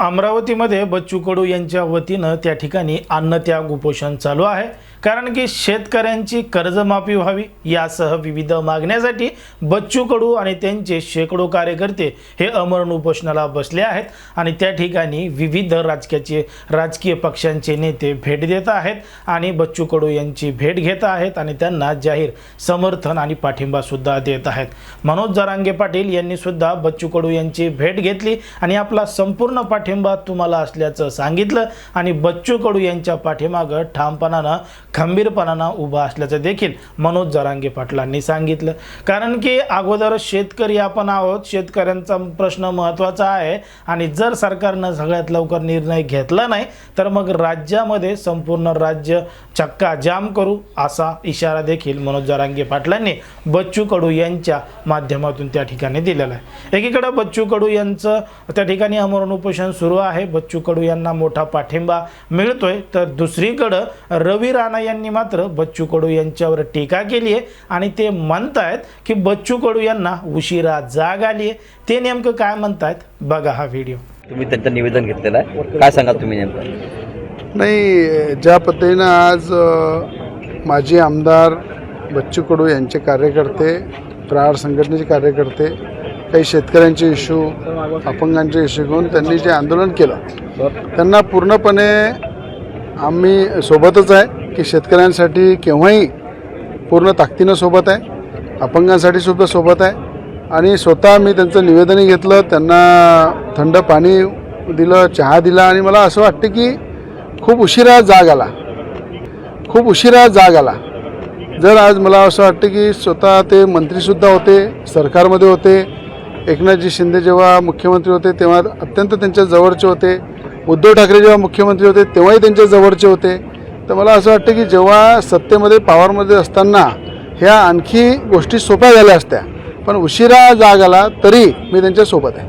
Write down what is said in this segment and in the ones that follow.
अमरावतीमध्ये बच्चू कडू यांच्या वतीनं त्या ठिकाणी अन्नत्याग उपोषण चालू आहे. कारण की शेतकऱ्यांची कर्जमाफी व्हावी यासह विविध मागण्यासाठी बच्चू कडू आणि त्यांचे शेकडो कार्यकर्ते हे अमरण उपोषणाला बसले आहेत आणि त्या ठिकाणी विविध राजकीयाचे राजकीय पक्षांचे नेते भेट देत आहेत आणि बच्चू कडू यांची भेट घेत आहेत आणि त्यांना जाहीर समर्थन आणि पाठिंबासुद्धा देत आहेत. मनोज जरांगे पाटील यांनी सुद्धा बच्चू कडू यांची भेट घेतली आणि आपला संपूर्ण पाठिंबा तुम्हाला असल्याचं सांगितलं आणि बच्चू कडू यांच्या पाठीमागं ठामपणानं खंबीरपणानं उभा असल्याचं देखील मनोज जरांगे पाटलांनी सांगितलं. कारण की अगोदर शेतकरी आपण आहोत शेतकऱ्यांचा प्रश्न महत्त्वाचा आहे आणि जर सरकारनं सगळ्यात लवकर निर्णय घेतला नाही तर मग राज्यामध्ये संपूर्ण राज्य चक्का जाम करू असा इशारा देखील मनोज जरांगे पाटलांनी बच्चू कडू यांच्या माध्यमातून त्या ठिकाणी दिलेला आहे. एकीकडे बच्चू कडू यांचं त्या ठिकाणी अमरण उपोषण सुरू आहे बच्चू कडू यांना मोठा पाठिंबा मिळतोय तर दुसरीकडं रवी राणा यांनी मात्र बच्चू कडू यांच्यावर टीका केली आहे आणि ते म्हणतायत की बच्चू कडू यांना उशिरा जाग आली आहे. ते नेमकं काय म्हणतायत? बघा हा व्हिडिओ तुम्ही त्यांचं निवेदन घेतलेलं आहे? काय सांगाल तुम्ही नेमकं? नाही ज्या पद्धतीनं आज माजी आमदार बच्चू कडू यांचे कार्यकर्ते प्रहार संघटनेचे कार्यकर्ते काही शेतकऱ्यांचे इश्यू अपंगांचे इश्यू घेऊन त्यांनी जे आंदोलन केलं त्यांना पूर्णपणे आम्ही सोबतच आहे. की शेतकऱ्यांसाठी केव्हाही पूर्ण ताकदीनं सोबत आहे अपंगांसाठी सुद्धा सोबत आहे. आणि स्वतः मी त्यांचं निवेदनही घेतलं त्यांना थंड पाणी दिलं चहा दिला आणि मला असं वाटतं की खूप उशिरा जाग आला. खूप उशिरा जाग आला. जर आज मला असं वाटतं की स्वतः ते मंत्रीसुद्धा होते सरकारमध्ये होते एकनाथजी शिंदे जेव्हा मुख्यमंत्री होते तेव्हा अत्यंत त्यांच्या जवळचे होते. उद्धव ठाकरे जेव्हा मुख्यमंत्री होते तेव्हाही त्यांच्या जवळचे होते. तर मला असं वाटतं की जेव्हा सत्तेमध्ये पॉवरमध्ये असताना ह्या आणखी गोष्टी सोप्या झाल्या असत्या. पण उशिरा जाग आला तरी मी त्यांच्यासोबत आहे.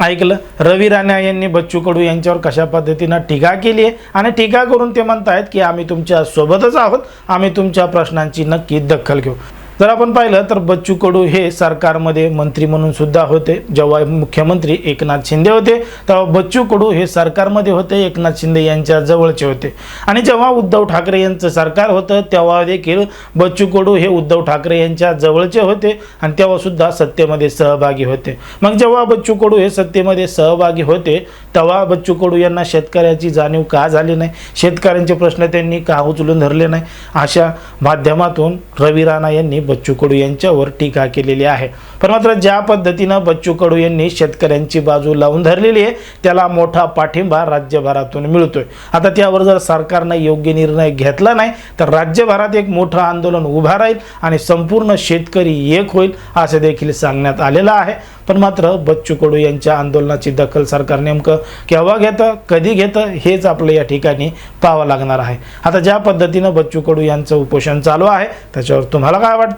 ऐकलं? रवी राणा यांनी बच्चू कडू यांच्यावर कशा पद्धतीनं टीका केली आहे? आणि टीका करून ते म्हणतायत की आम्ही तुमच्या सोबतच आहोत. आम्ही तुमच्या प्रश्नांची नक्की दखल घेऊ. जर आपण पाहिलं तर बच्चू कडू हे सरकारमध्ये मंत्री म्हणून सुद्धा होते जेव्हा मुख्यमंत्री एकनाथ शिंदे होते तेव्हा बच्चू कडू हे सरकारमध्ये होते एकनाथ शिंदे यांच्या जवळचे होते. आणि जेव्हा उद्धव ठाकरे यांचं सरकार होतं तेव्हा देखील बच्चू कडू हे उद्धव ठाकरे यांच्या जवळचे होते आणि तेव्हा सुद्धा सत्तेमध्ये सहभागी होते. मग जेव्हा बच्चू कडू हे सत्तेमध्ये सहभागी होते तेव्हा बच्चू कडू यांना शेतकऱ्याची जाणीव का झाली नाही? शेतकऱ्यांचे प्रश्न त्यांनी का उचलून धरले नाही? अशा माध्यमातून रवी राणा यांनी बच्चू कडू यांच्यावर टीका केलेली आहे. पण मात्र ज्या पद्धतीनं बच्चू कडू यांनी शेतकऱ्यांची बाजू लावून धरलेली आहे त्याला मोठा पाठिंबा राज्यभरातून मिळतोय. आता त्यावर जर सरकारनं योग्य निर्णय घेतला नाही तर राज्यभरात एक मोठं आंदोलन उभा राहील आणि संपूर्ण शेतकरी एक होईल असं देखील सांगण्यात आलेलं आहे. पण मात्र बच्चू कडू यांच्या आंदोलनाची दखल सरकार नेमकं केव्हा घेतं कधी घेतं हेच आपलं या ठिकाणी पाहावं लागणार आहे. आता ज्या पद्धतीनं बच्चू कडू यांचं उपोषण चालू आहे त्याच्यावर तुम्हाला काय वाटतं?